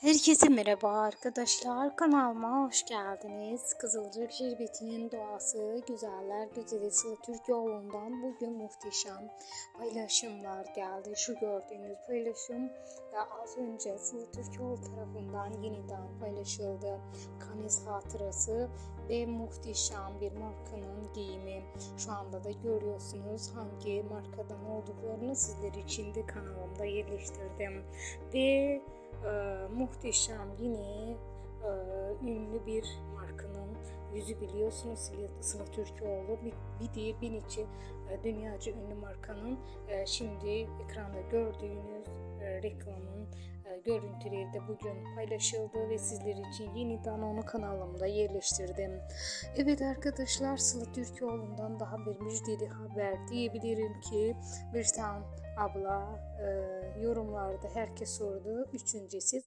Herkese merhaba arkadaşlar. Kanalıma hoş geldiniz. Kızılcık Şerbeti'nin doğası güzeller güzeli Sıla Türkoğlu'ndan bugün muhteşem paylaşımlar geldi. Şu gördüğünüz paylaşım da az önce Sıla Türkoğlu tarafından yeniden paylaşıldı. Kaniz hatırası ve muhteşem bir markanın giyimi. Şu anda da görüyorsunuz hangi markadan olduklarını sizler için de kanalımda yerleştirdim. Ve e, muhteşem yine e, ünlü bir markanın yüzü biliyorsunuz Sıla Türkoğlu bir, bir diye bir içi e, dünyaca ünlü markanın e, şimdi ekranda gördüğünüz e, reklamın görüntüleri de bugün paylaşıldı ve sizler için yeniden onu kanalımda yerleştirdim. Evet arkadaşlar Sıla Türkoğlu'ndan daha bir müjdeli haber diyebilirim ki bir tane abla yorumlarda herkes sordu. Üçüncüsü